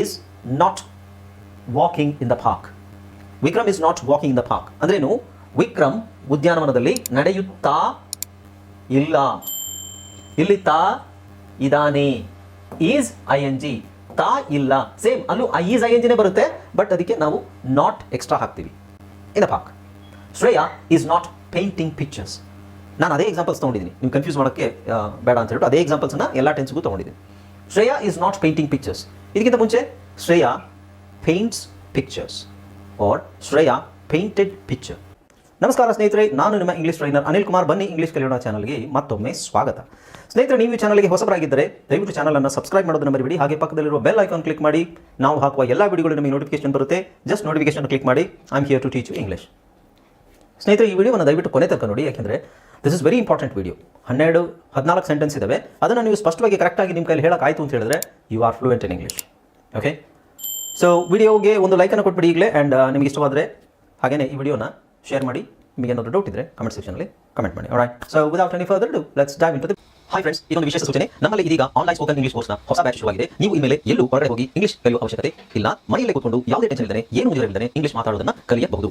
Is not walking in the park Vikram is not walking in the park ಅಂದ್ರೇನು ವಿಕ್ರಮ್ ಉದ್ಯಾನವನದಲ್ಲಿ ನಡೆಯುತ್ತಾ ಇಲ್ಲ. ಇಲ್ಲಿ ತಾ ಇದಾನೆ ಈಸ್ ಐ ಎನ್ ಜಿ ತಾ ಇಲ್ಲ. ಸೇಮ್ ಅಲ್ಲೂ ಐ ಈಸ್ ಐ ಎನ್ ಜಿನೇ ಬರುತ್ತೆ. ಬಟ್ ಅದಕ್ಕೆ ನಾವು ನಾಟ್ ಎಕ್ಸ್ಟ್ರಾ ಹಾಕ್ತೀವಿ. In the park Shreya is not painting pictures ನಾನು ಅದೇ ಎಕ್ಸಾಂಪಲ್ಸ್ ತೊಗೊಂಡಿದ್ದೀನಿ. ನೀವು ಕನ್ಫ್ಯೂಸ್ ಮಾಡೋಕ್ಕೆ ಬೇಡ ಅಂತ ಹೇಳ್ಬಿಟ್ಟು ಅದೇ ಎಕ್ಸಾಂಪಲ್ಸ್ನ ಎಲ್ಲ ಟೆನ್ಸ್ಗೂ ತೊಗೊಂಡಿದ್ದೀನಿ. Shreya is not painting pictures ಇದಕ್ಕಿಂತ ಮುಂಚೆ Shreya paints pictures or Shreya painted picture ನಮಸ್ಕಾರ ಸ್ನೇಹಿತರೆ, ನಾನು ನಿಮ್ಮ ಇಂಗ್ಲೀಷ್ ಟ್ರೈನರ್ ಅನಿಲ್ ಕುಮಾರ್. ಬನ್ನಿ ಇಂಗ್ಲಿಷ್ ಕಲಿಯೋಣ ಚಾನಲ್ಗೆ ಮತ್ತೊಮ್ಮೆ ಸ್ವಾಗತ. ಸ್ನೇಹಿತರೆ, ನೀವು ಈ ಚಾನಲ್ಗೆ ಹೊಸಬರಾಗಿದ್ದರೆ ದಯವಿಟ್ಟು ಚಾನಲ್ ಅನ್ನು ಸಬ್ಸ್ಕ್ರೈಬ್ ಮಾಡೋದನ್ನು ಮರಿಬೇಡಿ. ಹಾಗೆ ಪಕ್ಕದಲ್ಲಿರುವ ಬೆಲ್ ಐಕಾನ್ ಕ್ಲಿಕ್ ಮಾಡಿ. ನಾವು ಹಾಕುವ ಎಲ್ಲ ವಿಡಿಯೋಗಳು ನಿಮಗೆ ನೋಟಿಫಿಕೇಶನ್ ಬರುತ್ತೆ. ಜಸ್ಟ್ ನೋಟಿಫಿಕೇಶನ್ ಕ್ಲಿಕ್ ಮಾಡಿ. I am here to teach English ಸ್ನೇಹಿತರೆ, ಈ ವಿಡಿಯೋವನ್ನು ದಯವಿಟ್ಟು ಕೊನೆ ತನಕ ನೋಡಿ. ಯಾಕೆಂದರೆ this is very important video ಹನ್ನೆರಡು, ಹದಿನಾಲ್ಕು ಸೆಂಟೆನ್ಸ್ ಇದಾವೆ. ಅದನ್ನು ನೀವು ಸ್ಪಷ್ಟವಾಗಿ ಕರೆಕ್ಟಾಗಿ ನಿಮ್ಮ ಕೈಲಿ ಹೇಳೋಕ್ಕಾಯ್ತು ಅಂತ ಹೇಳಿದ್ರೆ you are fluent in English okay so ವಿಡಿಯೋಗೆ ಒಂದು ಲೈಕನ್ನು ಕೊಟ್ಬಿಡಿ ಈಗಲೇ ಆ್ಯಂಡ್ ನಿಮಗೆ ಇಷ್ಟವಾದರೆ ಹಾಗೆಯೇ ಈ ವಿಡಿಯೋನ ಶೇರ್ ಮಾಡಿ. ನಿಮಗೆ ಏನಾದರೂ ಡೌಟ್ ಇದ್ದರೆ ಕಮೆಂಟ್ ಸೆಕ್ಷನಲ್ಲಿ ಕಮೆಂಟ್ ಮಾಡಿ. Right so without any further ado let's dive into hi friends ಇದೊಂದು ವಿಶೇಷ ಸೂಚನೆ. ನಮ್ಮಲ್ಲಿ ಇದೀಗ ಆನ್ಲೈನ್ ಸ್ಪೋಕನ್ ಇಂಗ್ಲಿಷ್ ಕೋರ್ಸ್ನ ಹೊಸ ಬ್ಯಾಚ್ ಶುರುವಾಗಿದೆ ನೀವು ಇನ್ಮೇಲೆ ಎಲ್ಲೂ ಹೊರಗಡೆ ಹೋಗಿ ಇಂಗ್ಲಿಷ್ ಕಲಿಯುವ ಅವಶ್ಯಕತೆ ಇಲ್ಲ. ಮನೆಯಲ್ಲೇ ಕೂತ್ಕೊಂಡು ಯಾವುದೇ ಟೆನ್ಷನ್ ಇಲ್ಲದೆ ಏನು ಮುಗಿದಿರಲಿಲ್ಲದೆ ಇಂಗ್ಲಿಷ್ ಮಾತಾಡೋದನ್ನ ಕಲಿಯಬಹುದು.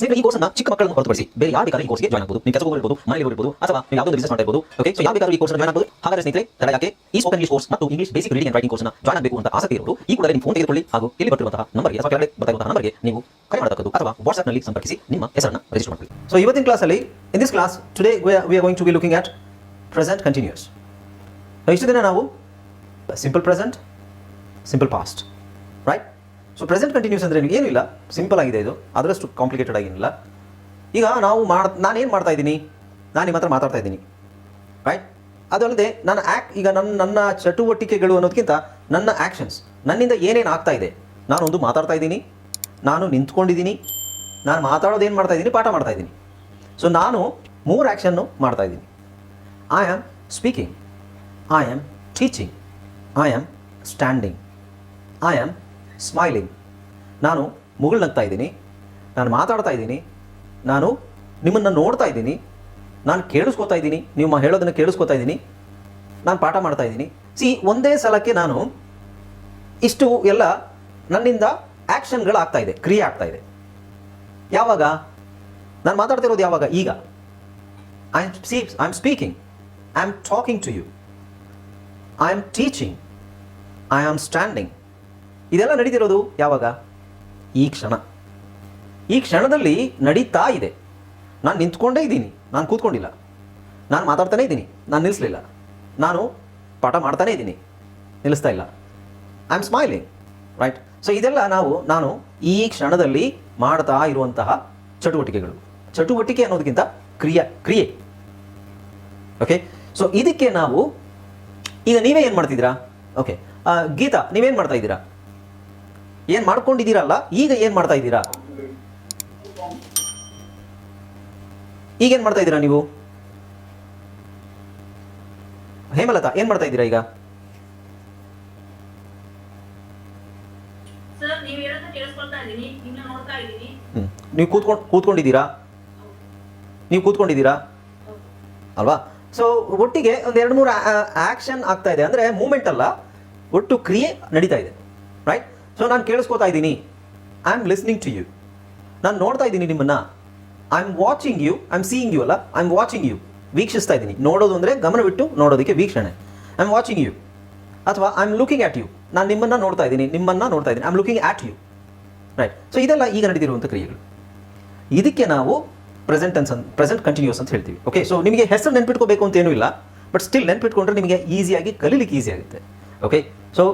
ಸ್ನೇಹಿತರೆ ಈ ಕೋರ್ಸ್ನ ಚಿಕ್ಕ ಮಕ್ಕಳನ್ನು ಹೊರತುಪಡಿಸಿ ಬೇರೆ ಯಾರು ಬೇಕಾದ್ರೂ ಈ ಕೋರ್ಸ್ಗೆ ಜಾಯ್ನ್ ಆಗಬಹುದು ನೀವು ಕೆಲಸ ಹೋಗಿರ್ಬೋದು ಮನೆಯಲ್ಲಿ ಇರ್ಬೋದು ಅಥವಾ ನೀವು ಯಾವುದೋ ಬಿಸಿನೆಸ್ ಮಾಡ್ತಾ ಇರ್ಬೋದು. ಓಕೆ ಸೊ ಯಾವ ಬೇಕಾದ್ರೂ ಈ ಕೋರ್ಸ್ ಜಾಯ್ನ್ ಆಗಬಹುದು ಹಾಗಾದ್ರೆ ಸ್ನೇಹಿತರೆ ತಡ ಯಾಕೆ ಈ ಸ್ಪೋಕನ್ ಇಂಗ್ಲಿಷ್ ಕೋರ್ಸ್ ಮತ್ತು English basic reading and writing ಕೋರ್ಸ್ನ ಜಾಯ್ನ್ ಆಗಬೇಕು ಅಂತ ಆಸಕ್ತಿ ಇರೋರು ಈ ಕೂಡಲೇ ನಿಮ್ಮ ಫೋನ್ ತೆಗೆದುಕೊಳ್ಳಿ ಹಾಗೂ ಇಲ್ಲಿ ಬರ್ತಿರುವಂತಹ ನಂಬರ್ಗೆ ಅಥವಾ ಕೆಳಗಡೆ ಬರ್ತಾಯಿರುವಂತಹ ನಂಬರ್ಗೆ ನೀವು ಕರೆ ಮಾಡತಕ್ಕದ್ದು ಅಥವಾ ವಾಟ್ಸ್ಆಪ್ನಲ್ಲಿ ಸಂಪರ್ಕಿಸಿ ನಿಮ್ಮ ಹೆಸರನ್ನು ರಿಜಿಸ್ಟರ್ ಮಾಡಿ ಸೊ ಇವತ್ತಿನ ಕ್ಲಾಸಲ್ಲಿ in this class today we are going to be looking at present continuous ಇಷ್ಟು ದಿನ ನಾವು simple present simple past right so present continuous ಅಂದರೆ ಏನು ಇಲ್ಲ ಸಿಂಪಲ್ ಆಗಿದೆ ಇದು. ಅದರಷ್ಟು ಕಾಂಪ್ಲಿಕೇಟೆಡ್ ಆಗಿಲ್ಲ ಈಗ ನಾವು ಮಾಡ್ ನಾನೇನು ಮಾಡ್ತಾ ಇದ್ದೀನಿ? ನಾನು ನಿಮ್ಮ ಹತ್ರ ಮಾತಾಡ್ತಾ ಇದ್ದೀನಿ. ರೈಟ್ ಅದಲ್ಲದೆ ನನ್ನ ಆ್ಯಕ್ ಈಗ ನನ್ನ ನನ್ನ ಚಟುವಟಿಕೆಗಳು ಅನ್ನೋದಕ್ಕಿಂತ ನನ್ನ ಆ್ಯಕ್ಷನ್ಸ್ ನನ್ನಿಂದ ಏನೇನು ಆಗ್ತಾ ಇದೆ, ನಾನು ಒಂದು ಮಾತಾಡ್ತಾ ಇದ್ದೀನಿ, ನಾನು ನಿಂತ್ಕೊಂಡಿದ್ದೀನಿ, ನಾನು ಮಾತಾಡೋದು ಏನು ಮಾಡ್ತಾ ಇದ್ದೀನಿ, ಪಾಠ ಮಾಡ್ತಾ ಇದ್ದೀನಿ. ಸೊ ನಾನು ಮೂರು ಆ್ಯಕ್ಷನ್ನು ಮಾಡ್ತಾ ಇದ್ದೀನಿ. I am speaking I am teaching I am standing I am smiling ನಾನು ಮುಗುಳ್ನಗ್ತಾ ಇದ್ದೀನಿ. ನಾನು ಮಾತಾಡ್ತಾ ಇದ್ದೀನಿ. ನಾನು ನಿಮ್ಮನ್ನು ನೋಡ್ತಾ ಇದ್ದೀನಿ. ನಾನು ಕೇಳಿಸ್ಕೊತಾ ಇದ್ದೀನಿ. ನೀವು ಹೇಳೋದನ್ನು ಕೇಳಿಸ್ಕೊತಾ ಇದ್ದೀನಿ. ನಾನು ಪಾಠ ಮಾಡ್ತಾ ಇದ್ದೀನಿ. ಸಿ ಒಂದೇ ಸಲಕ್ಕೆ ನಾನು ಇಷ್ಟು ಎಲ್ಲ ನನ್ನಿಂದ ಆ್ಯಕ್ಷನ್ಗಳಾಗ್ತಾ ಇದೆ, ಕ್ರಿಯೆ ಆಗ್ತಾ ಇದೆ. ಯಾವಾಗ? ನಾನು ಮಾತಾಡ್ತಿರೋದು ಯಾವಾಗ? ಈಗ. I am see I am speaking I am talking to you I am teaching I am standing ಇದೆಲ್ಲ ನಡೀತಿರೋದು ಯಾವಾಗ? ಈ ಕ್ಷಣ. ಈ ಕ್ಷಣದಲ್ಲಿ ನಡೀತಾ ಇದೆ. ನಾನು ನಿಂತ್ಕೊಂಡೇ ಇದ್ದೀನಿ. ನಾನು ಕೂತ್ಕೊಂಡಿಲ್ಲ. ನಾನು ಮಾತಾಡ್ತಾನೇ ಇದ್ದೀನಿ. ನಾನು ನಿಲ್ಲಿಸಲಿಲ್ಲ ನಾನು ಪಾಠ ಮಾಡ್ತಾನೇ ಇದ್ದೀನಿ. ನಿಲ್ಲಿಸ್ತಾ ಇಲ್ಲ. I am smiling right so ಇದೆಲ್ಲ ನಾವು, ನಾನು ಈ ಕ್ಷಣದಲ್ಲಿ ಮಾಡ್ತಾ ಇರುವಂತಹ ಚಟುವಟಿಕೆಗಳು. ಚಟುವಟಿಕೆ ಅನ್ನೋದಕ್ಕಿಂತ ಕ್ರಿಯೆ ಕ್ರಿಯೆ. ಓಕೆ ಸೊ ಇದಕ್ಕೆ ನಾವು, ಈಗ ನೀವೇ ಏನು ಮಾಡ್ತಿದ್ದೀರಾ? ಓಕೆ ಗೀತಾ, ನೀವೇನು ಮಾಡ್ತಾ ಇದ್ದೀರಾ? ಏನು ಮಾಡ್ಕೊಂಡಿದ್ದೀರಲ್ಲ? ಈಗ ಏನು ಮಾಡ್ತಾ ಇದ್ದೀರಾ? ಈಗೇನು ಮಾಡ್ತಾ ಇದ್ದೀರಾ ನೀವು? ಹೇಮಲತಾ ಏನು ಮಾಡ್ತಾ ಇದ್ದೀರಾ ಈಗ? ನೀವು ಕೂತ್ಕೊಂಡು ಕೂತ್ಕೊಂಡಿದ್ದೀರಾ? ನೀವು ಕೂತ್ಕೊಂಡಿದ್ದೀರಾ? ಅಲ್ವಾ? ಸೊ ಒಟ್ಟಿಗೆ ಒಂದು ಎರಡು ಮೂರು ಆಕ್ಷನ್ ಆಗ್ತಾ ಇದೆ. ಅಂದರೆ ಮೂಮೆಂಟ್ ಅಲ್ಲ ಒಟ್ಟು ಕ್ರಿಯೆ ನಡೀತಾ ಇದೆ. ರೈಟ್ ಸೊ ನಾನು ಕೇಳಿಸ್ಕೊತಾ ಇದ್ದೀನಿ. I am listening to you ನಾನು ನೋಡ್ತಾ ಇದ್ದೀನಿ ನಿಮ್ಮನ್ನ. I am watching you I am seeing you ಅಲ್ಲ? ಐ ಆಮ್ ವಾಚಿಂಗ್ ಯು ವೀಕ್ಷಿಸ್ತಾ ಇದ್ದೀನಿ. ನೋಡೋದು ಅಂದರೆ ಗಮನವಿಟ್ಟು ನೋಡೋದಕ್ಕೆ ವೀಕ್ಷಣೆ. ಐ ಆಮ್ ವಾಚಿಂಗ್ ಯು ಅಥವಾ I am looking at you ನಾನು ನಿಮ್ಮನ್ನು ನೋಡ್ತಾ ಇದ್ದೀನಿ. ನಿಮ್ಮನ್ನು ನೋಡ್ತಾ ಇದ್ದೀನಿ. I am looking at you right so ಇದೆಲ್ಲ ಈಗ ನಡೆದಿರುವಂಥ ಕ್ರಿಯೆಗಳು. ಇದಕ್ಕೆ ನಾವು ಪ್ರೆಸೆಂಟ್ ಅನ್ಸ್ ಪ್ರೆಸೆಂಟ್ ಕಂಟಿನ್ಯೂಸ್ ಅಂತ ಹೇಳ್ತೀವಿ. ಓಕೆ ಸೊ ನಿಮಗೆ ಹೆಸರು ನೆನ್ಪಿಟ್ಕೋಬೇಕು ಅಂತೇನೂ ಇಲ್ಲ. ಬಟ್ ಸ್ಟಿಲ್ ನೆನ್ಪಿಟ್ಕೊಂಡ್ರೆ ನಿಮಗೆ ಈಸಿಯಾಗಿ ಕಲೀಲಿಕ್ಕೆ ಈಸಿ ಆಗುತ್ತೆ. Okay so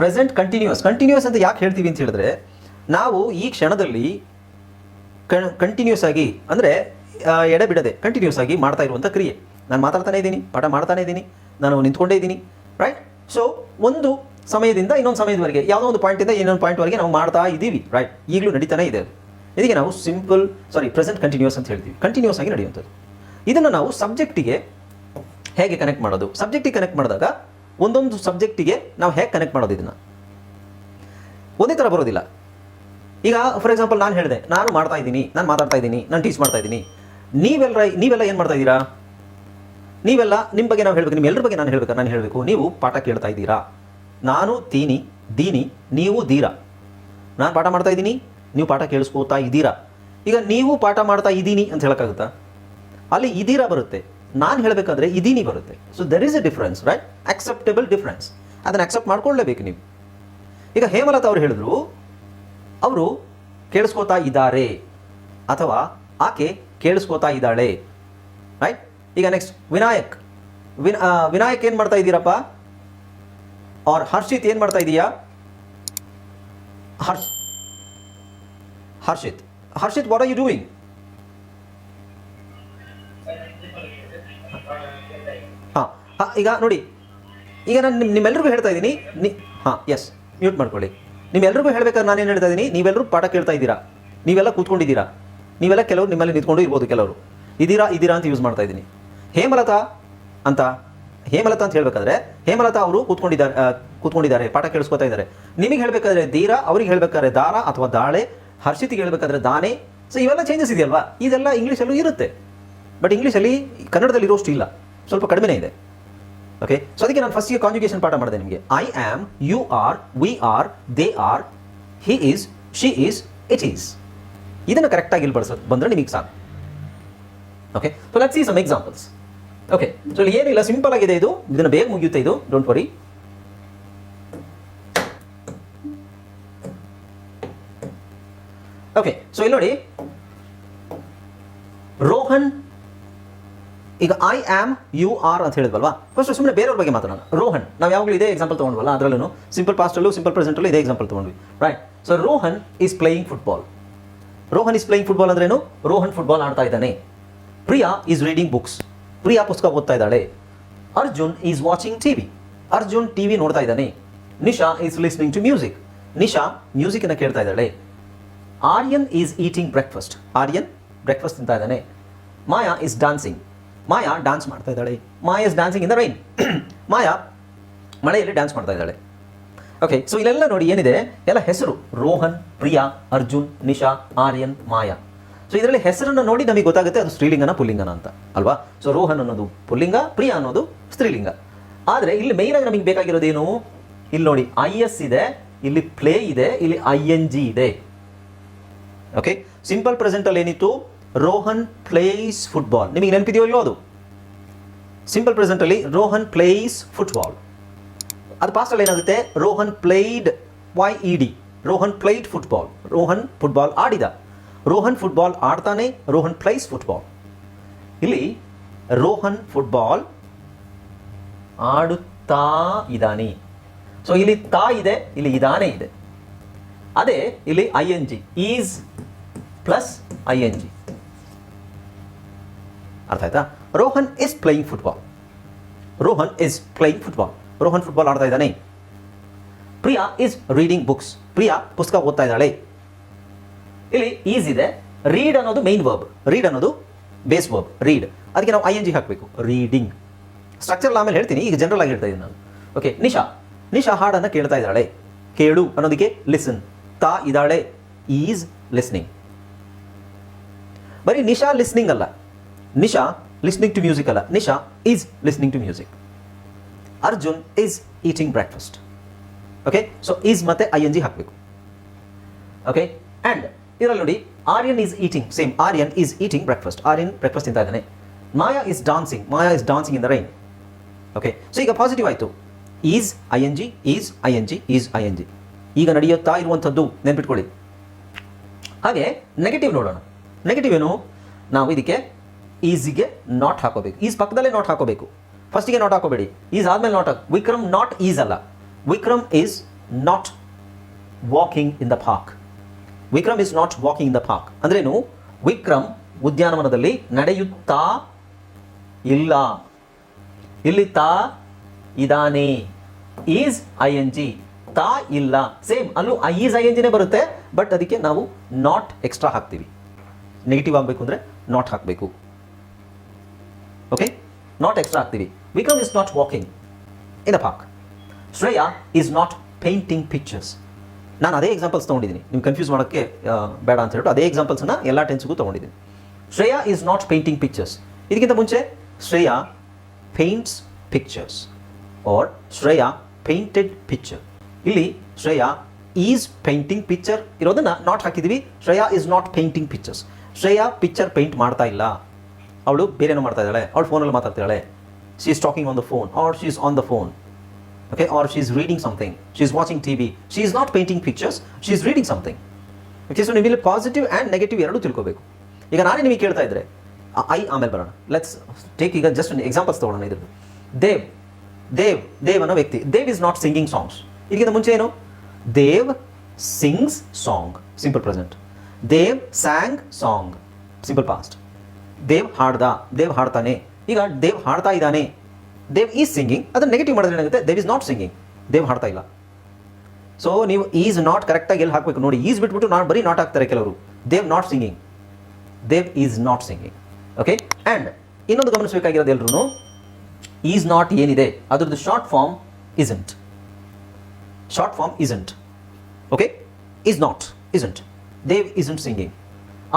present continuous continuous ಅಂತ ಯಾಕೆ ಹೇಳ್ತೀವಿ ಅಂತ ಹೇಳಿದ್ರೆ, ನಾವು ಈ ಕ್ಷಣದಲ್ಲಿ ಕಂಟಿನ್ಯೂಸ್ ಆಗಿ, ಅಂದರೆ ಎಡೆ ಬಿಡದೆ ಕಂಟಿನ್ಯೂಸ್ ಆಗಿ ಮಾಡ್ತಾ ಇರುವಂಥ ಕ್ರಿಯೆ. ನಾನು ಮಾತಾಡ್ತಾನೆ ಇದ್ದೀನಿ, ಪಾಠ ಮಾಡ್ತಾನೆ ಇದ್ದೀನಿ, ನಾನು ನಿಂತ್ಕೊಂಡೇ ಇದ್ದೀನಿ ರೈಟ್ ಸೊ ಒಂದು ಸಮಯದಿಂದ ಇನ್ನೊಂದು ಸಮಯದವರೆಗೆ, ಯಾವುದೋ ಒಂದು ಪಾಯಿಂಟಿಂದ ಇನ್ನೊಂದು ಪಾಯಿಂಟ್ವರೆಗೆ ನಾವು ಮಾಡ್ತಾ ಇದ್ದೀವಿ ರೈಟ್ ಈಗಲೂ ನಡೀತಾನೆ ಇದೆ ಇದಕ್ಕೆ ನಾವು ಸಿಂಪಲ್ ಸಾರಿ ಪ್ರೆಸೆಂಟ್ ಕಂಟಿನ್ಯೂಸ್ ಅಂತ ಹೇಳ್ತೀವಿ. ಕಂಟಿನ್ಯೂಸ್ ಆಗಿ ನಡೆಯುವಂಥದ್ದು. ಇದನ್ನು ನಾವು ಸಬ್ಜೆಕ್ಟಿಗೆ ಹೇಗೆ ಕನೆಕ್ಟ್ ಮಾಡೋದು? ಸಬ್ಜೆಕ್ಟಿಗೆ ಕನೆಕ್ಟ್ ಮಾಡಿದಾಗ ಒಂದೊಂದು ಸಬ್ಜೆಕ್ಟಿಗೆ ನಾವು ಹೇಗೆ ಕನೆಕ್ಟ್ ಮಾಡೋದು ಇದನ್ನು? ಒಂದೇ ಥರ ಬರೋದಿಲ್ಲ. ಈಗ ಫಾರ್ ಎಕ್ಸಾಂಪಲ್ ನಾನು ಹೇಳಿದೆ, ನಾನು ಮಾಡ್ತಾ ಇದ್ದೀನಿ, ನಾನು ಮಾತಾಡ್ತಾ ಇದ್ದೀನಿ, ನಾನು ಟೀಚ್ ಮಾಡ್ತಾ ಇದ್ದೀನಿ. ನೀವೆಲ್ಲ ನೀವೆಲ್ಲ ಏನು ಮಾಡ್ತಾ ಇದ್ದೀರಾ? ನೀವೆಲ್ಲ ನಿಮ್ಮ ಬಗ್ಗೆ ನಾವು ಹೇಳಬೇಕು ನಿಮ್ಮೆಲ್ಲರ ಬಗ್ಗೆ ನಾನು ಹೇಳಬೇಕು ನಾನು ಹೇಳಬೇಕು, ನೀವು ಪಾಠ ಕೇಳ್ತಾ ಇದ್ದೀರಾ? ನಾನು ತೀನಿ, ದೀನಿ, ನೀವು ದೀರಾ. ನಾನು ಪಾಠ ಮಾಡ್ತಾ ಇದ್ದೀನಿ, ನೀವು ಪಾಠ ಕೇಳಿಸ್ಕೋತಾ ಇದ್ದೀರಾ. ಈಗ ನೀವು ಪಾಠ ಮಾಡ್ತಾ ಇದ್ದೀನಿ ಅಂತ ಹೇಳೋಕ್ಕಾಗುತ್ತಾ? ಅಲ್ಲಿ ಇದೀರಾ ಬರುತ್ತೆ. ನಾನು ಹೇಳಬೇಕಾದ್ರೆ ಇದೀನಿ ಬರುತ್ತೆ. So there is a difference right acceptable difference ಅದನ್ನು ಅಕ್ಸೆಪ್ಟ್ ಮಾಡ್ಕೊಳ್ಳೇಬೇಕು ನೀವು. ಈಗ ಹೇಮಲತಾ ಅವರು ಹೇಳಿದ್ರು, ಅವರು ಕೇಳಿಸ್ಕೋತಾ ಇದ್ದಾರೆ. ಅಥವಾ, ಆಕೆ ಕೇಳಿಸ್ಕೋತಾ ಇದ್ದಾಳೆ. ರೈಟ್ ಈಗ ನೆಕ್ಸ್ಟ್ ವಿನಾಯಕ್. ವಿನ್ ವಿನಾಯಕ್ ಏನು ಮಾಡ್ತಾ ಇದ್ದೀರಪ್ಪ? ಆರ್ ಹರ್ಷಿತ್ ಏನು ಮಾಡ್ತಾ ಇದೀಯಾ? Harsh, Harshit. Harshit what are you doing ಈಗ ನೋಡಿ. ಈಗ ನಾನು ನಿಮ್ಮ ನಿಮ್ಮೆಲ್ಲರಿಗೂ ಹೇಳ್ತಾ ಇದ್ದೀನಿ, ನಿ, ಹಾಂ ಎಸ್ ಮ್ಯೂಟ್ ಮಾಡ್ಕೊಳ್ಳಿ. ನಿಮ್ಮೆಲ್ಲರಿಗೂ ಹೇಳ್ಬೇಕಾದ್ರೆ ನಾನು ಏನು ಹೇಳ್ತಾ ಇದ್ದೀನಿ ನೀವೆಲ್ಲರೂ ಪಾಠ ಕೇಳ್ತಾ ಇದ್ದೀರಾ? ನೀವೆಲ್ಲ ಕೂತ್ಕೊಂಡಿದ್ದೀರಾ? ನೀವೆಲ್ಲ ಕೆಲವರು ನಿಮ್ಮಲ್ಲಿ ನಿಂತ್ಕೊಂಡು ಇರ್ಬೋದು ಕೆಲವರು. ಇದ್ದೀರಾ ಇದ್ದೀರಾ ಅಂತ ಯೂಸ್ ಮಾಡ್ತಾ ಇದ್ದೀನಿ. ಹೇಮಲತಾ ಅಂತ ಹೇಮಲತಾ ಅಂತ ಹೇಳಬೇಕಾದ್ರೆ, ಹೇಮಲತಾ ಅವರು ಕೂತ್ಕೊಂಡಿದ್ದಾರೆ ಕೂತ್ಕೊಂಡಿದ್ದಾರೆ, ಪಾಠ ಕೇಳಿಸ್ಕೊತಾ ಇದ್ದಾರೆ. ನಿಮಗೆ ಹೇಳಬೇಕಾದ್ರೆ ದೀರಾ ಅವ್ರಿಗೆ ಹೇಳಬೇಕಾದ್ರೆ ದಾರ ಅಥವಾ ದಾಳೆ, ಹರ್ಷಿತಿಗೆ ಹೇಳಬೇಕಾದ್ರೆ ದಾನೆ. ಸೊ ಇವೆಲ್ಲ ಚೇಂಜಸ್ ಇದೆಯಲ್ವಾ? ಇದೆಲ್ಲ ಇಂಗ್ಲೀಷಲ್ಲೂ ಇರುತ್ತೆ. ಬಟ್ ಇಂಗ್ಲೀಷಲ್ಲಿ ಕನ್ನಡದಲ್ಲಿ ಇರೋಷ್ಟು ಇಲ್ಲ. ಸ್ವಲ್ಪ ಕಡಿಮೆನೇ ಇದೆ. ಓಕೆ ಸೊ ಅದಕ್ಕೆ ನಾನು ಫಸ್ಟಿಗೆ ಕಾಂಜುಗೇಷನ್ ಪಾಠ ಮಾಡಿದೆ ನಿಮಗೆ. I am you are we are they are he is she is it is ಇದನ್ನು ಕರೆಕ್ಟಾಗಿ ಇಲ್ಲಿ ಬಳಸೋದು ಬಂದರೆ ನಿಮಗೆ ಸಾಕು. Okay so let's see some examples okay so ಇಲ್ಲಿ ಏನಿಲ್ಲ ಸಿಂಪಲ್ ಆಗಿದೆ ಇದು. ಇದನ್ನು ಬೇಗ ಮುಗಿಯುತ್ತೆ ಇದು. ಡೋಂಟ್ ವರಿ ಓಕೆ ಸೊ ಇಲ್ಲಿ ನೋಡಿ. ರೋಹನ್ ಈಗ ಐ ಆಮ್ ಯು ಆರ್ ಅಂತ ಹೇಳಿದ್ವಲ್ವಾ? ಫಸ್ಟ್ ಸುಮ್ಮನೆ ಬೇರೆಯವ್ರ ಬಗ್ಗೆ ಮಾತಾಡೋಣ. ರೋಹನ್, ನಾವು ಯಾವಾಗಲೂ ಇದೇ ಎಕ್ಸಾಂಪಲ್ ತೊಗೊಂಡ್ವಲ್ಲ ಅದರಲ್ಲೂ ಸಿಂಪಲ್ ಪಾಸ್ಟಲ್ಲೂ ಸಿಂಪಲ್ ಪ್ರೆಸೆಂಟಲ್ಲೂ ಇದೇ ಎಕ್ಸಾಂಪಲ್ ತೊಗೊಂಡ್ವಿ. Right so Rohan is playing football Rohan is playing football ಅಂದ್ರೇನು? ರೋಹನ್ ಫುಟ್ಬಾಲ್ ಆಡ್ತಾ ಇದ್ದಾನೆ. Priya is reading books Priya ಪುಸ್ತಕ ಓದ್ತಾ ಇದ್ದಾಳೆ. Arjun is watching TV Arjun TV ನೋಡ್ತಾ ಇದ್ದಾನೆ. Nisha is listening to music Nisha ಮ್ಯೂಸಿಕ್ನ ಕೇಳ್ತಾ ಇದ್ದಾಳೆ. Aryan is eating breakfast Aryan breakfast ತಿಂತಾ ಇದ್ದಾನೆ. Maya is dancing Maya dance ಮಾಡ್ತಾ ಇದ್ದಾಳೆ. Maya is dancing in the rain Maya ಮಳೆಯಲ್ಲಿ ಡಾನ್ಸ್ ಮಾಡ್ತಾ ಇದ್ದಾಳೆ. ಓಕೆ ಸೊ ಇಲ್ಲೆಲ್ಲ ನೋಡಿ ಏನಿದೆ? ಎಲ್ಲ ಹೆಸರು. ರೋಹನ್, ಪ್ರಿಯಾ, ಅರ್ಜುನ್, ನಿಶಾ, ಆರ್ಯನ್, ಮಾಯಾ. ಸೊ ಇದರಲ್ಲಿ ಹೆಸರನ್ನು ನೋಡಿ ನಮಗೆ ಗೊತ್ತಾಗುತ್ತೆ ಅದು ಸ್ತ್ರೀಲಿಂಗನ ಪುಲ್ಲಿಂಗನ ಅಂತ, ಅಲ್ವಾ? ಸೊ ರೋಹನ್ ಅನ್ನೋದು ಪುಲ್ಲಿಂಗ, ಪ್ರಿಯಾ ಅನ್ನೋದು ಸ್ತ್ರೀಲಿಂಗ. ಆದರೆ ಇಲ್ಲಿ ಮೇಯ್ನ್ ಆಗಿ ನಮಗೆ ಬೇಕಾಗಿರೋದೇನು? ಇಲ್ಲಿ ನೋಡಿ ಐ ಎಸ್ ಇದೆ, ಇಲ್ಲಿ ಪ್ಲೇ ಇದೆ, ಇಲ್ಲಿ ಐ ಎನ್ ಜಿ ಇದೆ. ಓಕೆ ಸಿಂಪಲ್ ಪ್ರೆಸೆಂಟಲ್ಲಿ ಏನಿತ್ತು? ರೋಹನ್ ಪ್ಲೇಸ್ ಫುಟ್ಬಾಲ್ ನಿಮಗೆ ನೆನಪಿದೆಯೋ ಇಲ್ಲೋ ಅದು? ಸಿಂಪಲ್ ಪ್ರೆಸೆಂಟ್ ಅಲ್ಲಿ ರೋಹನ್ ಪ್ಲೇಸ್ ಫುಟ್ಬಾಲ್ ಅದು ಪಾಸ್ಟ್ ಅಲ್ಲಿ ಏನಾಗುತ್ತೆ? Rohan played Y E D Rohan played football Rohan football ಆಡಿದ. ರೋಹನ್ ಫುಟ್ಬಾಲ್ ಆಡ್ತಾನೆ. ರೋಹನ್ ಪ್ಲೇಸ್ ಫುಟ್ಬಾಲ್ ಇಲ್ಲಿ ರೋಹನ್ ಫುಟ್ಬಾಲ್ ಆಡುತ್ತಾ ಇದ್ದಾನೆ. ಸೊ ಇಲ್ಲಿ ತಾ ಇದೆ, ಇಲ್ಲಿ ಇದಾನೆ ಇದೆ. ಅದೇ, ಇಲ್ಲಿ I N G is plus I N G ಅರ್ಥ ಆಯ್ತಾ? Rohan is playing football Rohan is playing football Rohan football ಆಡ್ತಾ ಇದ್ದಾನೆ. Priya is reading books Priya ಪುಸ್ತಕ ಓದ್ತಾ ಇದ್ದಾಳೆ. ಇಲ್ಲಿ ಈಸ್ ಇದೆ. ರೀಡ್ ಅನ್ನೋದು ಮೇನ್ ವರ್ಬ್ ರೀಡ್ ಅನ್ನೋದು ಬೇಸ್ ವರ್ಬ್ ರೀಡ್ ಅದಕ್ಕೆ ನಾವು ಐ ಎನ್ ಜಿ ಹಾಕಬೇಕು. ರೀಡಿಂಗ್ ಸ್ಟ್ರಕ್ಚರ್ ಆಮೇಲೆ ಹೇಳ್ತೀನಿ. ಈಗ ಜನರಲ್ ಆಗಿ ಹೇಳ್ತಾ ಇದ್ದೀನಿ ನಾನು. ಓಕೆ ನಿಶಾ. ನಿಶಾ ಹಾಡನ್ನು ಕೇಳ್ತಾ ಇದ್ದಾಳೆ. ಕೇಳು ಅನ್ನೋದಕ್ಕೆ ಲಿಸನ್ ತಾ ಇದ್ದಾಳೆ. ಈಸ್ ಲಿಸ್ನಿಂಗ್ ಬರೀ ನಿಶಾ ಲಿಸ್ನಿಂಗ್ ಅಲ್ಲ. ನಿಶಾ ಲಿಸ್ನಿಂಗ್ ಟು ಮ್ಯೂಸಿಕ್ ಅಲ್ಲ Nisha is listening to music Arjun is eating breakfast okay so is ಮತ್ತೆ ಐ ಎನ್ ಜಿ ಹಾಕಬೇಕು ಓಕೆ ಆ್ಯಂಡ್ ಇದರಲ್ಲಿ ನೋಡಿ Aryan is eating same Aryan is eating breakfast Aryan breakfast ತಿಂತಾ ಇದ್ದಾನೆ Maya is dancing Maya is dancing in the rain okay so ಈಗ positive ಆಯಿತು. Is I N G is I N G is I N G ಈಗ ನಡೆಯುತ್ತಾ ಇರುವಂಥದ್ದು ನೆನ್ಪಿಟ್ಕೊಳ್ಳಿ. ಹಾಗೆ negative ನೋಡೋಣ. ನೆಗೆಟಿವ್ ಏನು? ನಾವು ಇದಕ್ಕೆ ಈಸಿಗೆ ನಾಟ್ ಹಾಕೋಬೇಕು. ಈಸ್ ಪಕ್ಕದಲ್ಲೇ ನಾಟ್ ಹಾಕೋಬೇಕು. ಫಸ್ಟಿಗೆ ನಾಟ್ ಹಾಕೋಬೇಡಿ. ಈಸ್ ಆದಮೇಲೆ ನಾಟ್ ಹಾಕಿ ವಿಕ್ರಮ್ ನಾಟ್ ಈಸ್ ಅಲ್ಲ. Vikram is not walking in the park Vikram is not walking in the park ಅಂದ್ರೇನು? ವಿಕ್ರಮ್ ಉದ್ಯಾನವನದಲ್ಲಿ ನಡೆಯುತ್ತಾ ಇಲ್ಲ. ಇಲ್ಲಿ ತಾ ಇದಾನೆ. ಈಸ್ ಐ ಎನ್ ಜಿ ತಾ ಇಲ್ಲ. ಸೇಮ್, ಅಲ್ಲೂ ಐ ಈಸ್ ಐ ಎನ್ ಜಿನೇ ಬರುತ್ತೆ. ಬಟ್ ಅದಕ್ಕೆ ನಾವು ನಾಟ್ ಎಕ್ಸ್ಟ್ರಾ ಹಾಕ್ತೀವಿ. ನೆಗೆಟಿವ್ ಆಗಬೇಕು ಅಂದರೆ ನಾಟ್ ಹಾಕಬೇಕು. ನಾಟ್ ಎಕ್ಸ್ಟ್ರಾ ಹಾಕ್ತೀವಿ Vikram is not walking in a park Shreya is not painting pictures ನಾನು ಅದೇ ಎಕ್ಸಾಂಪಲ್ಸ್ ತೊಗೊಂಡಿದ್ದೀನಿ. ನೀವು ಕನ್ಫ್ಯೂಸ್ ಮಾಡೋಕ್ಕೆ ಬೇಡ ಅಂತ ಹೇಳ್ಬಿಟ್ಟು ಅದೇ ಎಕ್ಸಾಂಪಲ್ಸನ್ನು ಎಲ್ಲ ಟೆನ್ಸ್ಗೂ ತೊಗೊಂಡಿದ್ದೀನಿ. Shreya is not painting pictures ಇದಕ್ಕಿಂತ ಮುಂಚೆ Shreya paints pictures or Shreya painted picture ಇಲ್ಲಿ ಶ್ರೇಯಾ ಈಸ್ ಪೇಂಟಿಂಗ್ ಪಿಕ್ಚರ್ ಇರೋದನ್ನ ನಾಟ್ ಹಾಕಿದ್ದೀವಿ. Shreya is not painting pictures Shreya picture paint ಮಾಡ್ತಾ ಇಲ್ಲ. ಅವಳು ಬೇರೆನೋ ಮಾಡ್ತಾ ಇದ್ದಾಳೆ, ಅವಳು ಫೋನಲ್ಲಿ ಮಾತಾಡ್ತಾಳೆ she is talking on the phone or she is on the phone okay? Or she's reading something. She's watching tv she is not painting pictures. She's reading something, okay? So ನೀವು ಇಲ್ಲಿ ಪಾಸಿಟಿವ್ ಆ್ಯಂಡ್ ನೆಗೆಟಿವ್ ಎರಡೂ ತಿಳ್ಕೋಬೇಕು. ಈಗ ನಾನೇ ನಿಮಗೆ ಕೇಳ್ತಾ ಇದ್ದರೆ I ಆಮೇಲೆ ಬರೋಣ. ಲೆಟ್ಸ್ ಟೇಕ್ ಈಗ ಜಸ್ಟ್ ಎಕ್ಸಾಂಪಲ್ಸ್ ತೊಗೊಳ್ಳೋಣ ಇದ್ರದ್ದು. ದೇವ್ ದೇವ್ ದೇವ್ ಅನ್ನೋ ವ್ಯಕ್ತಿ. Dev is not singing songs ಇದಕ್ಕಿಂತ ಮುಂಚೆ ಏನು? Dev sings song simple present Dev sang song simple past Dev ಹಾಡ್ದ, Dev ಹಾಡ್ತಾನೆ. ಈಗ ದೇವ್ ಹಾಡ್ತಾ ಇದ್ದಾನೆ. ದೇವ್ ಈಸ್ ಸಿಂಗಿಂಗ್ ಅದನ್ನ ನೆಗೆಟಿವ್ ಮಾಡಿದ್ರೆ ಏನಾಗುತ್ತೆ? Dev is not singing Dev ಹಾಡ್ತಾ ಇಲ್ಲ. ಸೊ ನೀವು ಈಸ್ ನಾಟ್ ಕರೆಕ್ಟಾಗಿ ಎಲ್ಲಿ ಹಾಕಬೇಕು? ನೋಡಿ ಈಸ್ ಬಿಟ್ಬಿಟ್ಟು ನಾನು ಬರೀ ನಾಟ್ ಹಾಕ್ತಾರೆ ಕೆಲವರು. Dev not singing Dev is not singing okay and ಇನ್ನೊಂದು ಗಮನಿಸಬೇಕಾಗಿರೋದು ಎಲ್ಲರೂ ಈಸ್ ನಾಟ್ ಏನಿದೆ? ಅದ್ರದ್ದು short form isn't short form isn't okay is not isn't Dev isn't singing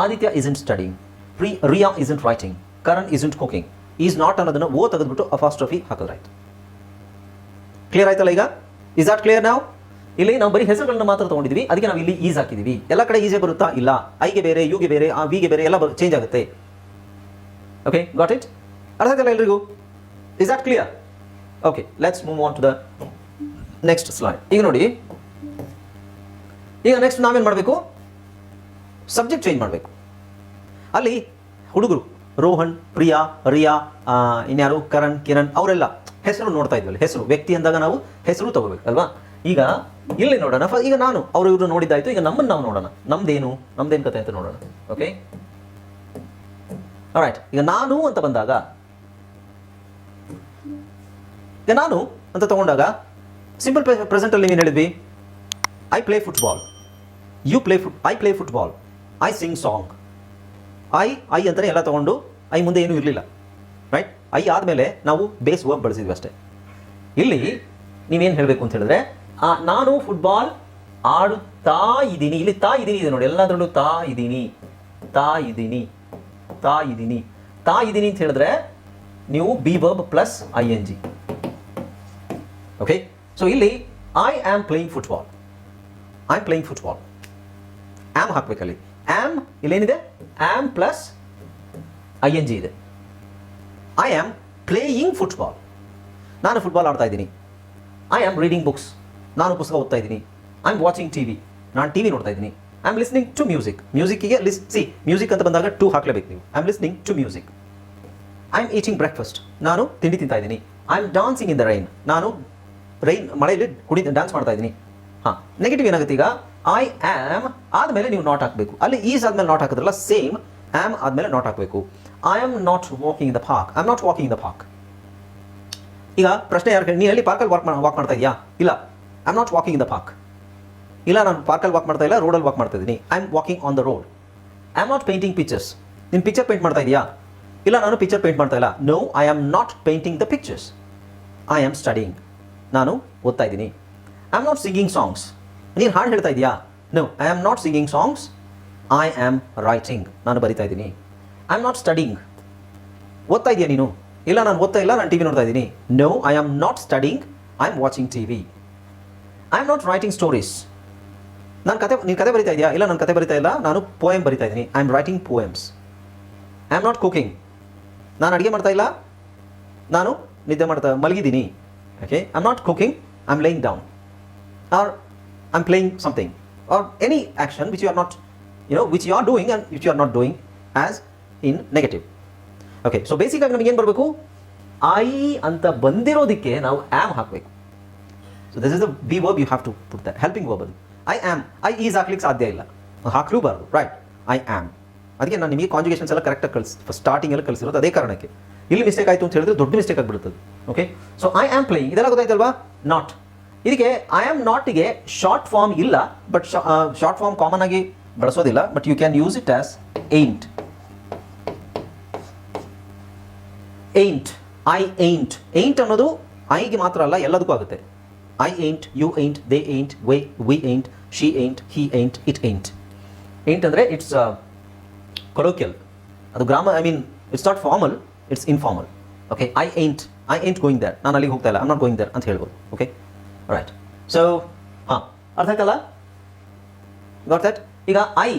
Aditya isn't studying Priya isn't writing Karan isn't cooking is not ಅನ್ನೋದನ್ನು O ತೆಗೆದ್ಬಿಟ್ಟು ಅಫಾಸ್ಟ್ರಫಿ ಹಾಕಿದ್ರಾಯ್ತು. Clear ಆಯ್ತಲ್ಲ ಈಗ? Is it clear ನಾವು ಇಲ್ಲಿ ನಾವು ಬರೀ ಹೆಸರುಗಳನ್ನ ಮಾತ್ರ ತೊಗೊಂಡಿದ್ವಿ. ಅದಕ್ಕೆ ನಾವು ಇಲ್ಲಿ ಈಸ್ ಹಾಕಿದ್ದೀವಿ ಎಲ್ಲ ಕಡೆ ಈಸೇ ಬರುತ್ತಾ? ಇಲ್ಲ. ಐಗೆ ಬೇರೆ ಯುಗೆ ಬೇರೆ, ಆ ವಿಗೆ ಬೇರೆ ಎಲ್ಲ ಚೇಂಜ್ ಆಗುತ್ತೆ. ಓಕೆ ಗಾಟ್ ಇಟ್ ಅರ್ಥ ಆಯ್ತಲ್ಲ ಎಲ್ರಿಗೂ? Is it clear okay let's move on to the next slide ಈಗ ನೋಡಿ. ಈಗ ನೆಕ್ಸ್ಟ್ ನಾವೇನು ಮಾಡಬೇಕು? ಸಬ್ಜೆಕ್ಟ್ ಚೇಂಜ್ ಮಾಡಬೇಕು. ಅಲ್ಲಿ ಹುಡುಗರು, ರೋಹನ್, ಪ್ರಿಯಾ, ರಿಯಾ ಇನ್ಯಾರು, ಕರಣ್, ಕಿರಣ್, ಅವರೆಲ್ಲ ಹೆಸರು ನೋಡ್ತಾ ಇದ್ವಲ್ಲ, ಹೆಸರು, ವ್ಯಕ್ತಿ ಅಂದಾಗ ನಾವು ಹೆಸರು ತಗೋಬೇಕು, ಅಲ್ವಾ? ಈಗ ಇಲ್ಲಿ ನೋಡೋಣ ಈಗ ನಾನು ಅವರು ಇವರು ನೋಡಿದ್ದಾಯ್ತು, ಈಗ ನಮ್ಮನ್ನು ನಾವು ನೋಡೋಣ. ನಮ್ದೇನು ನಮ್ದೇನು ಕತೆ ಅಂತ ನೋಡೋಣ ಓಕೆ ರೈಟ್ ಈಗ ನಾನು ಅಂತ ಬಂದಾಗ, ಈಗ ನಾನು ಅಂತ ತಗೊಂಡಾಗ ಸಿಂಪಲ್ ಪ್ರೆಸೆಂಟಲ್ಲಿ ನೀನು ಹೇಳಿದ್ವಿ? I play football you play foot I play football I sing song I I ಅಂತಲೇ ಎಲ್ಲ ತೊಗೊಂಡು ಐ ಮುಂದೆ ಏನೂ ಇರಲಿಲ್ಲ ರೈಟ್ ಐ ಆದಮೇಲೆ ನಾವು ಬೇಸ್ ವರ್ಬ್ ಬಳಸಿದ್ವಿ ಅಷ್ಟೇ. ಇಲ್ಲಿ ನೀವೇನು ಹೇಳಬೇಕು ಅಂತ ಹೇಳಿದ್ರೆ ನಾನು ಫುಟ್ಬಾಲ್ ಆಡುತ್ತಾ ಇದ್ದೀನಿ. ಇಲ್ಲಿ ತಾ ಇದ್ದೀನಿ ಇದೆ ನೋಡಿ, ಎಲ್ಲದರಲ್ಲೂ ತಾ ಇದ್ದೀನಿ ತಾ ಇದ್ದೀನಿ ತಾ ಇದ್ದೀನಿ. ತಾ ಇದ್ದೀನಿ ಅಂತ ಹೇಳಿದ್ರೆ ನೀವು B verb plus I N G okay so ಇಲ್ಲಿ I am playing football I am playing football am ಹಾಕ್ಬೇಕಲ್ಲಿ. Am ಇಲ್ಲೇನಿದೆ? Am plus I N G ಇದೆ. ಐ ಆಮ್ ಪ್ಲೇಯಿಂಗ್ ಫುಟ್ಬಾಲ್ ನಾನು ಫುಟ್ಬಾಲ್ ಆಡ್ತಾ ಇದ್ದೀನಿ. ಐ ಆಮ್ ರೀಡಿಂಗ್ ಬುಕ್ಸ್ ನಾನು ಪುಸ್ತಕ ಓದ್ತಾ ಇದ್ದೀನಿ. I am watching T V ನಾನು ಟಿ ವಿ ನೋಡ್ತಾ ಇದ್ದೀನಿ. I am listening to music ಮ್ಯೂಸಿಕ್ಕಿಗೆ listen music ಅಂತ ಬಂದಾಗ ಟು ಹಾಕ್ಲೇಬೇಕು ನೀವು. I am listening to music I am eating breakfast ನಾನು ತಿಂಡಿ ತಿಂತಾ ಇದ್ದೀನಿ. I am dancing in the rain ನಾನು ರೈನ್, ಮಳೆಯಲ್ಲಿ ಕುಡಿ ಡ್ಯಾನ್ಸ್ ಮಾಡ್ತಾ ಇದ್ದೀನಿ. ಹಾಂ ನೆಗೆಟಿವ್ ಏನಾಗುತ್ತೆ ಈಗ? ಐ ಆಮ್ ಆದಮೇಲೆ ನೀವು ನಾಟ್ ಹಾಕಬೇಕು. ಅಲ್ಲಿ ಈಸ್ ಆದಮೇಲೆ ನಾಟ್ ಹಾಕಿದ್ರಲ್ಲ ಸೇಮ್ ಆಮ್ ಆದಮೇಲೆ ನಾಟ್ ಹಾಕಬೇಕು. I am not walking the park I am not walking the park ಈಗ ಪ್ರಶ್ನೆ ಯಾರು ನೀನು ಎಲ್ಲಿ ಪಾರ್ಕಲ್ಲಿ ವಾಕ್ ವಾಕ್ ಮಾಡ್ತಾ ಇದೆಯಾ? ಇಲ್ಲ. I am not walking the park ಇಲ್ಲ, ನಾನು ಪಾರ್ಕಲ್ಲಿ ವಾಕ್ ಮಾಡ್ತಾ ಇಲ್ಲ ರೋಡಲ್ಲಿ ವಾಕ್ ಮಾಡ್ತಾ ಇದ್ದೀನಿ I am walking on the road I am not painting pictures ನಿನ್ನ ಪಿಕ್ಚರ್ ಪೇಂಟ್ ಮಾಡ್ತಾ ಇದೆಯಾ? ಇಲ್ಲ, ನಾನು ಪಿಕ್ಚರ್ ಪೇಂಟ್ ಮಾಡ್ತಾ ಇಲ್ಲ. No I am not painting the pictures I am studying ನಾನು ಓದ್ತಾ ಇದ್ದೀನಿ I am not singing songs ನೀನು ಹಾಡು ಹೇಳ್ತಾ ಇದೆಯಾ? No I am not singing songs I am writing ನಾನು ಬರಿತಾ ಇದ್ದೀನಿ. ಐ ಆಮ್ ನಾಟ್ ಸ್ಟಡಿಂಗ್ ಓದ್ತಾ ಇದೆಯಾ ನೀನು? ಇಲ್ಲ, ನಾನು ಓದ್ತಾ ಇಲ್ಲ, ನಾನು ಟಿ ವಿ ನೋಡ್ತಾ ಇದ್ದೀನಿ no I am not studying I am watching TV I am not writing stories ನಾನು ಕತೆ, ನೀನು ಕತೆ ಬರಿತಾ ಇದೆಯಾ? ಇಲ್ಲ, ನಾನು ಕತೆ ಬರಿತಾ ಇಲ್ಲ, ನಾನು ಪೋಯಮ್ ಬರಿತಾ ಇದ್ದೀನಿ I am writing poems I am not cooking ನಾನು ಅಡುಗೆ ಮಾಡ್ತಾ ಇಲ್ಲ. ನಾನು ನಿದ್ದೆ ಮಾಡ್ತಾ ಮಲಗಿದ್ದೀನಿ. Okay I am not cooking I am laying down or I playing something. Something any any which you are not, you know, which you are doing and which you are not doing as in negative okay so ಬೇಸಿಕಾಗಿ ನಮಗೆ ಏನು ಬರಬೇಕು? I ಅಂತ ಬಂದಿರೋದಕ್ಕೆ ನಾವು am ಹಾಕಬೇಕು. So this is the B verb you have to put the helping verb ಅದು. I am I is ಹಾಕ್ಲಿಕ್ಕೆ ಸಾಧ್ಯ ಇಲ್ಲ. ಹಾಕ್ಲೂಬಾರ್ದು. ರೈಟ್ ಐ ಆಮ್ ಅದಕ್ಕೆ ನಾನು ನಿಮಗೆ ಕಾಂಜುಗೇಷನ್ಸ್ ಎಲ್ಲ ಕರೆಕ್ಟಾಗಿ ಕಳಿಸ್ ಸ್ಟಾರ್ಟಿಂಗ್ ಎಲ್ಲ ಕಳಿಸಿರೋದು ಅದೇ ಕಾರಣಕ್ಕೆ. ಇಲ್ಲಿ ಮಿಸ್ಟೇಕ್ ಆಯಿತು ಅಂತ ಹೇಳಿದ್ರೆ ದೊಡ್ಡ mistake ಆಗಿಬಿಡುತ್ತದೆ. Okay so I am playing ಇದೆಲ್ಲ ಗೊತ್ತಾಯ್ತಲ್ವಾ? ನಾಟ್ ಇದಕ್ಕೆ ಐ ಆಮ್ ನಾಟ್ಗೆ ಶಾರ್ಟ್ ಫಾರ್ಮ್ ಇಲ್ಲ ಬಟ್ ಶಾರ್ಟ್ ಫಾರ್ಮ್ ಕಾಮನ್ ಆಗಿ ಬಳಸೋದಿಲ್ಲ but you can use it as ain't ain't I ain't ain't ಅನ್ನೋದು ಐಗೆ ಮಾತ್ರ ಅಲ್ಲ, ಎಲ್ಲದಕ್ಕೂ ಆಗುತ್ತೆ. I ain't you ain't they ain't we we ain't she ain't he ain't it ain't ain't ಅಂದರೆ it's colloquial ಅದು ಗ್ರಾಮ I mean it's not formal it's informal okay I ain't I ain't going there ನಾನು ಅಲ್ಲಿಗೆ ಹೋಗ್ತಾ ಇಲ್ಲ. I not going there ಅಂತ ಹೇಳ್ಬೋದು. Okay right so ಹಾಂ, ಅರ್ಥ ಆಯ್ತಲ್ಲ? ಗಾಟ್ ಈಗ ಐ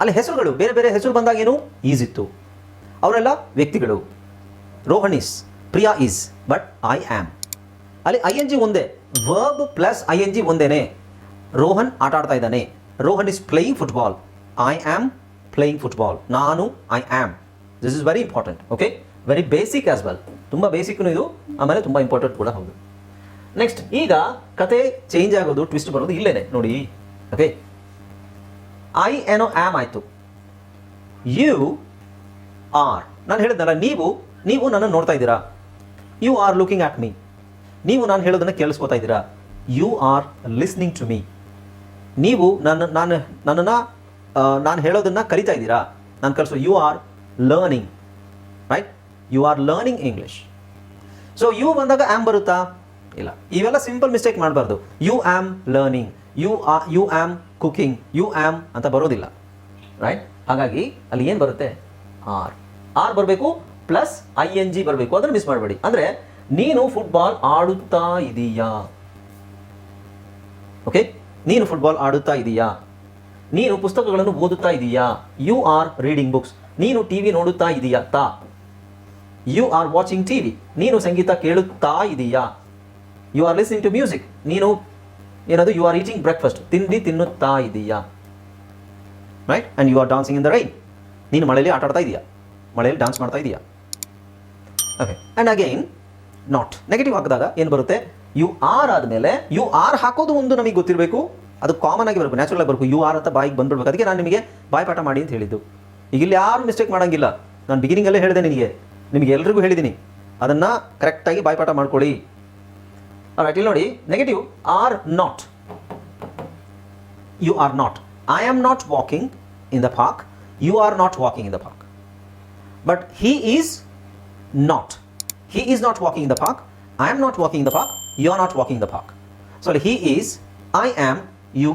ಅಲ್ಲಿ ಹೆಸರುಗಳು, ಬೇರೆ ಬೇರೆ ಹೆಸರು ಬಂದಾಗ ಏನು? ಈಸ್ ಇತ್ತು. ಅವರೆಲ್ಲ ವ್ಯಕ್ತಿಗಳು. Rohan is Priya is but I am ಅಲ್ಲಿ ಐ ಎನ್ ಜಿ ಒಂದೇ verb plus I N G ಒಂದೇನೆ. ರೋಹನ್ ಆಟ ಆಡ್ತಾ ಇದ್ದಾನೆ. Rohan is playing football I am playing football ನಾನು I am this is very important okay very basic as well ತುಂಬ ಬೇಸಿಕ್ನು ಇದು. ಆಮೇಲೆ ತುಂಬ ಇಂಪಾರ್ಟೆಂಟ್ ಕೂಡ ಹೌದು. ನೆಕ್ಸ್ಟ್ ಈಗ ಕತೆ ಚೇಂಜ್ ಆಗೋದು ಟ್ವಿಸ್ಟ್ ಬರೋದು ಇಲ್ಲೇನೆ. ನೋಡಿ ಓಕೆ ಐ ಏನೋ ಆಮ್ ಆಯಿತು. ಯು ಆರ್ ನಾನು ಹೇಳಿದ್ನಲ್ಲ, ನೀವು ನೀವು ನನ್ನನ್ನು ನೋಡ್ತಾ ಇದ್ದೀರಾ? You are looking at me ನೀವು ನಾನು ಹೇಳೋದನ್ನು ಕೇಳಿಸ್ಕೊತಾ ಇದ್ದೀರಾ? You are listening to me ನೀವು ನನ್ನ, ನಾನು, ನನ್ನನ್ನು ನಾನು ಹೇಳೋದನ್ನು ಕರಿತಾ ಇದ್ದೀರಾ? ನಾನು ಕಲಿಸೋ you are learning right you are learning English so you ಬಂದಾಗ ಆಮ್ ಬರುತ್ತಾ? ಇಲ್ಲ. ಇವೆಲ್ಲ ಸಿಂಪಲ್ ಮಿಸ್ಟೇಕ್ ಮಾಡಬಾರ್ದು. You am learning you ah you am cooking you am ಅಂತ ಬರೋದಿಲ್ಲ. ರೈಟ್ ಹಾಗಾಗಿ ಅಲ್ಲಿ ಏನು ಬರುತ್ತೆ? ಆರ್ ಆರ್ ಬರಬೇಕು ಪ್ಲಸ್ ಐ ಎನ್ ಜಿ ಬರಬೇಕು. ಅದನ್ನು ಮಿಸ್ ಮಾಡಬೇಡಿ. ಅಂದರೆ ನೀನು ಫುಟ್ಬಾಲ್ ಆಡುತ್ತಾ ಇದೀಯಾ? ಓಕೆ ನೀನು ಫುಟ್ಬಾಲ್ ಆಡುತ್ತಾ ಇದೀಯಾ? ನೀನು ಪುಸ್ತಕಗಳನ್ನು ಓದುತ್ತಾ ಇದೀಯಾ? ಯು ಆರ್ ರೀಡಿಂಗ್ ಬುಕ್ಸ್ ನೀನು ಟಿ ವಿ ನೋಡುತ್ತಾ ಇದೀಯಾ? ತಾ. You are watching T V ನೀನು ಸಂಗೀತ ಕೇಳುತ್ತಾ ಇದೀಯಾ? You are listening to music ನೀನು ಏನದು ಯು ಆರ್ ಈಟಿಂಗ್ ಬ್ರೇಕ್ಫಾಸ್ಟ್ ತಿಂಡಿ ತಿನ್ನುತ್ತಾ ಇದೀಯಾ? Right and you are dancing in the rain ನೀನು ಮಳೆಯಲ್ಲಿ ಆಟ ಆಡ್ತಾ ಇದೀಯಾ? ಮಳೆಯಲ್ಲಿ ಡಾನ್ಸ್ ಮಾಡ್ತಾ ಇದೀಯಾ? Okay and again not negative ಹಾಕಿದಾಗ ಏನು ಬರುತ್ತೆ? ಯು ಆರ್ ಆದಮೇಲೆ ಯು ಆರ್ ಹಾಕೋದು ಒಂದು ನಮಗೆ ಗೊತ್ತಿರಬೇಕು. ಅದು ಕಾಮನ್ ಆಗಿ ಬರಬೇಕು ನ್ಯಾಚುರಲ್ ಆಗಿ ಬರಬೇಕು. ಯು ಆರ್ ಅಂತ ಬಾಯಿಗೆ ಬಂದ್ಬಿಡ್ಬೇಕು. ಅದಕ್ಕೆ ನಾನು ನಿಮಗೆ ಬಾಯ್ಪಾಠ ಮಾಡಿ ಅಂತ ಹೇಳಿದ್ದು. ಈಗ ಇಲ್ಲಿ ಯಾರು ಮಿಸ್ಟೇಕ್ ಮಾಡೋಂಗಿಲ್ಲ. ನಾನು ಬಿಗಿನಿಂಗಲ್ಲೇ ಹೇಳಿದೆ ನಿನಗೆ. ನಿಮಗೆ ಎಲ್ರಿಗೂ ಹೇಳಿದ್ದೀನಿ ಅದನ್ನು ಕರೆಕ್ಟಾಗಿ ಬಾಯ್ಪಾಠ ಮಾಡ್ಕೊಳ್ಳಿ. ರೈಟ್ ಇಲ್ಲಿ ನೋಡಿ negative are not you are not I am not walking in the park you are not walking in the park but he is not He is not walking in the park I am not walking in the park. You are not walking in the park. So he is, I am, you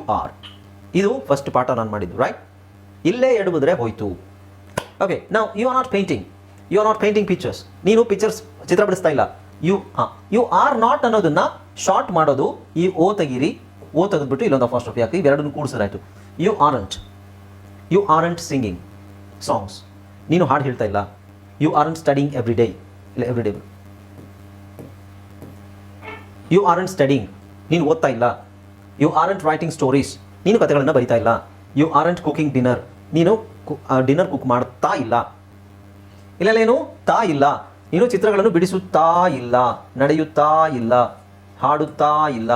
ಇದು first ಪಾಠ ನಾನು ಮಾಡಿದ್ದು right ಇಲ್ಲೇ ಎಡಬಿದ್ರೆ ಹೋಯ್ತು. Okay ನಾವು you are not painting you are not painting pictures ನೀನು pictures ಚಿತ್ರ ಬಿಡಿಸ್ತಾ ಇಲ್ಲ. ಯು, ಆ, ಯು ಆರ್ ನಾಟ್ ಅನ್ನೋದನ್ನ ಶಾರ್ಟ್ ಮಾಡೋದು, ಈ ಓ ತೆಗೀರಿ, ಓ ತೆಗೆದ್ಬಿಟ್ಟು ಇಲ್ಲೊಂದು ಫಸ್ಟ್ ಆಫ್ ಯಾಕೆ ಇವೆರಡನ್ನು ಕೂಡಿಸಿದ್ರಾಯ್ತು you aren't you aren't singing songs ನೀನು ಹಾಡು ಹೇಳ್ತಾ ಇಲ್ಲ. You aren't studying every day ಇಲ್ಲ every day you aren't studying ನೀನು ಓದ್ತಾ ಇಲ್ಲ. ಯು ಆರಂಟ್ ರೈಟಿಂಗ್ ಸ್ಟೋರೀಸ್ ನೀನು ಕಥೆಗಳನ್ನು ಬರಿತಾ ಇಲ್ಲ. ಯು ಆರಂಟ್ ಕುಕಿಂಗ್ ಡಿನ್ನರ್ ನೀನು ಡಿನ್ನರ್ ಕುಕ್ ಮಾಡ್ತಾ ಇಲ್ಲ. ಇಲ್ಲೇನು ತಾ ಇಲ್ಲ. ನೀನು ಚಿತ್ರಗಳನ್ನು ಬಿಡಿಸುತ್ತಾ ಇಲ್ಲ, ನಡೆಯುತ್ತಾ ಇಲ್ಲ, ಹಾಡುತ್ತಾ ಇಲ್ಲ.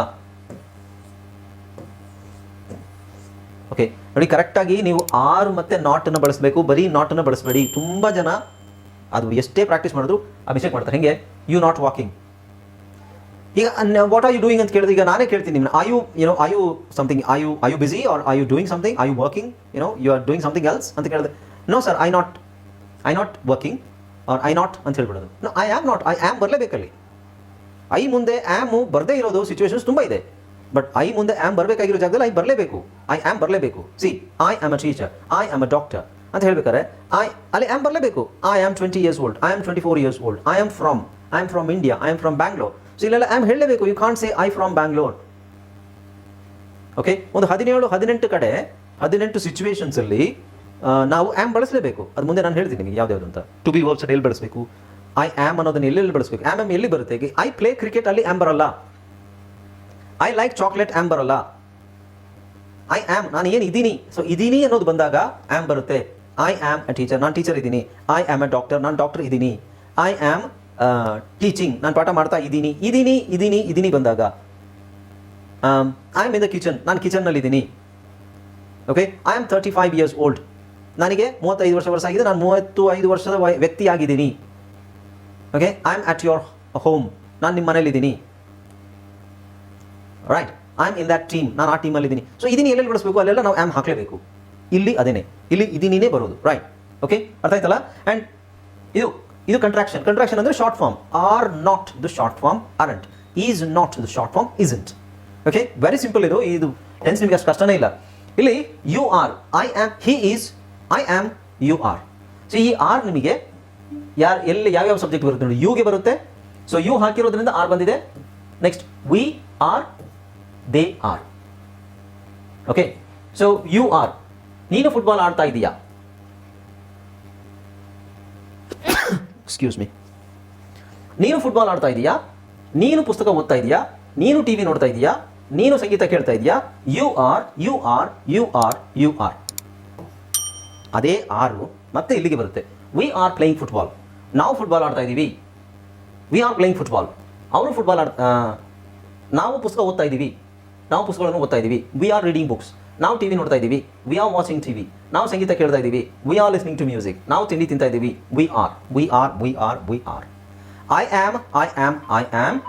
ಓಕೆ ನೋಡಿ ಕರೆಕ್ಟಾಗಿ ನೀವು ಆರು ಮತ್ತೆ ನಾಟನ್ನು ಬಳಸಬೇಕು. ಬರೀ ನಾಟನ್ನು ಬಳಸಬೇಡಿ. ತುಂಬ ಜನ ಅದು ಎಷ್ಟೇ ಪ್ರಾಕ್ಟೀಸ್ ಮಾಡಿದ್ರು ಅಭಿಷೇಕ್ ಮಾಡ್ತಾರೆ. ಹೇಗೆ? ಯು ನಾಟ್ ವಾಕಿಂಗ್ ಈಗ ವಾಟ್ ಆರ್ ಯು ಡೂಯಿಂಗ್ ಅಂತ ಕೇಳಿದ್ರೆ, ಈಗ ನಾನೇ ಕೇಳ್ತೀನಿ ನಿಮ್ಮನ್ನ ಆಯು ಯು ಏನೋ are you something are you you are you busy are are you doing something are you working ಏನೋ you are doing something else ಅಂತ ಕೇಳಿದ್ರೆ no sir I not I not working are I not ಅಂತ ಹೇಳ್ಬಿಡೋದು I am not I am ಬರಲೇಬೇಕಲ್ಲಿ I ಮುಂದೆ am ಬರದೇ ಇರೋದು situations ತುಂಬ ಇದೆ but I ಮುಂದೆ ಆಮ್ ಬರಬೇಕಾಗಿರೋ ಜಾಗದಲ್ಲಿ ಐ ಬರಲೇಬೇಕು ಐ ಆಮ್ ಬರಲೇಬೇಕು see I am a teacher I am a doctor ಅಂತ ಹೇಳ್ಬೇಕಾರೆ ಐ ಅಲ್ಲಿ ಆಮ್ ಬರಲೇಬೇಕು I am twenty years old I am twenty four years old I am from I am from India I am from Bangalore so ಇಲ್ಲೆಲ್ಲ am ಹೇಳಲೇಬೇಕು you can't say I from Bangalore okay ಒಂದು ಹದಿನೇಳು ಹದಿನೆಂಟು ಕಡೆ ಹದಿನೆಂಟು situations ಅಲ್ಲಿ ಆ, ನಾವು ಆಮ್ ಬಳಸಲೇಬೇಕು. ಅದು ಮುಂದೆ ನಾನು ಹೇಳ್ತೀನಿ ನಿಮಗೆ ಯಾವ್ದು ಅಂತ. ಟು ಬಿ ವರ್ಬ್ಸ್ ಎಲ್ಲಿ ಬಳಸಬೇಕು? ಐ ಆಮ್ ಅನ್ನೋದನ್ನ ಎಲ್ಲೆಲ್ಲಿ ಬಳಸಬೇಕು? ಆಮ್ ಆಮ್ ಎಲ್ಲಿ ಬರುತ್ತೆ? ಐ ಪ್ಲೇ ಕ್ರಿಕೆಟ್ ಅಲ್ಲಿ ಆಮ್ ಬರಲ್ಲ. ಐ ಲೈಕ್ ಚಾಕ್ಲೇಟ್ ಆಮ್ ಬರಲ್ಲ. ಐ ಆಮ್ ನಾನು ಏನು ಇದ್ದೀನಿ? ಸೊ ಇದ್ದೀನಿ ಅನ್ನೋದು ಬಂದಾಗ ಆಮ್ ಬರುತ್ತೆ. ಐ ಆಮ್ ಅ ಟೀಚರ್ ನಾನು ಟೀಚರ್ ಇದ್ದೀನಿ. ಐ ಆಮ್ ಅ ಡಾಕ್ಟರ್ ನಾನು ಡಾಕ್ಟರ್ ಇದ್ದೀನಿ. ಐ ಆಮ್ ಟೀಚಿಂಗ್ ನಾನು ಪಾಠ ಮಾಡ್ತಾ ಇದ್ದೀನಿ. ಇದ್ದೀನಿ ಇದ್ದೀನಿ ಇದ್ದೀನಿ ಬಂದಾಗ. I am in the kitchen ನಾನು ಕಿಚನ್ನಲ್ಲಿ ಇದ್ದೀನಿ okay I am thirty five years old ನನಗೆ ಮೂವತ್ತೈದು ವರ್ಷ ವರ್ಷ ಆಗಿದೆ ನಾನು ಮೂವತ್ತು ಐದು ವರ್ಷದ ವಯ- ವ್ಯಕ್ತಿಯಾಗಿದ್ದೀನಿ. Okay I am at your home ನಾನು ನಿಮ್ಮ ಮನೇಲಿದ್ದೀನಿ right I am in that team ನಾನು ಆ ಟೀಮಲ್ಲಿ ಇದ್ದೀನಿ ಸೊ ಇದನ್ನು ಎಲ್ಲೆಲ್ಲಿ ಬಳಸಬೇಕು ಅಲ್ಲೆಲ್ಲ ನಾವು ಆಮ್ ಹಾಕಲೇಬೇಕು. ಇಲ್ಲಿ ಅದೇನೆ. ಇಲ್ಲಿ ಇದೀನೇ ಬರೋದು. ರೈಟ್ ಓಕೆ ಅರ್ಥ ಆಯ್ತಲ್ಲ? ಆ್ಯಂಡ್ ಇದು ಇದು ಕಂಟ್ರಾಕ್ಷನ್ ಕಂಟ್ರಾಕ್ಷನ್ ಅಂದರೆ short form are not the short form aren't is not the short form isn't okay very simple ಇದು. ಇದು ಟೆನ್ಸ್ ನಿಮಗೆ ಅಷ್ಟು ಕಷ್ಟನೇ ಇಲ್ಲ. ಇಲ್ಲಿ you are I am he is I am you are so ಈ are ನಿಮಗೆ ಯಾರು, ಎಲ್ಲಿ ಯಾವ್ಯಾವ ಸಬ್ಜೆಕ್ಟ್ ಬರುತ್ತೆ ನೋಡಿ ಯುಗೆ ಬರುತ್ತೆ. ಸೊ ಯು ಹಾಕಿರೋದ್ರಿಂದ ಆರ್ ಬಂದಿದೆ. Next we are they are okay so you are ನೀನು ಫುಟ್ಬಾಲ್ ಆಡ್ತಾ ಇದೀಯಾ? ಎಕ್ಸ್ಕ್ಯೂಸ್ ಮೀ ನೀನು ಫುಟ್ಬಾಲ್ ಆಡ್ತಾ ಇದೀಯಾ? ನೀನು ಪುಸ್ತಕ ಓದ್ತಾ ಇದೀಯಾ? ನೀನು ಟಿವಿ ನೋಡ್ತಾ ಇದೀಯಾ? ನೀನು ಸಂಗೀತ ಕೇಳ್ತಾ ಇದೀಯಾ? You are you are you are you are ಅದೇ ಆರು ಮತ್ತೆ ಇಲ್ಲಿಗೆ ಬರುತ್ತೆ. ವಿ ಆರ್ ಪ್ಲೇಯಿಂಗ್ ಫುಟ್ಬಾಲ್ ನಾವು ಫುಟ್ಬಾಲ್ ಆಡ್ತಾ ಇದ್ದೀವಿ. ವಿ ಆರ್ ಪ್ಲೇಯಿಂಗ್ ಫುಟ್ಬಾಲ್ ಅವರು ಫುಟ್ಬಾಲ್ ಆಡ್ ನಾವು ಪುಸ್ತಕ ಓದ್ತಾ ಇದ್ದೀವಿ. ನಾವು ಪುಸ್ತಕಗಳನ್ನು ಓದ್ತಾ ಇದ್ದೀವಿ. ವಿ ಆರ್ ರೀಡಿಂಗ್ ಬುಕ್ಸ್ ನಾವು ಟಿ ವಿ ನೋಡ್ತಾ ಇದ್ದೀವಿ. We are watching T V ನಾವು ಸಂಗೀತ ಕೇಳ್ತಾ ಇದ್ದೀವಿ. We are listening to music ನಾವು ತಿಂಡಿ ತಿಂತಾ ಇದ್ದೀವಿ. We are we are we are we are I am I am I am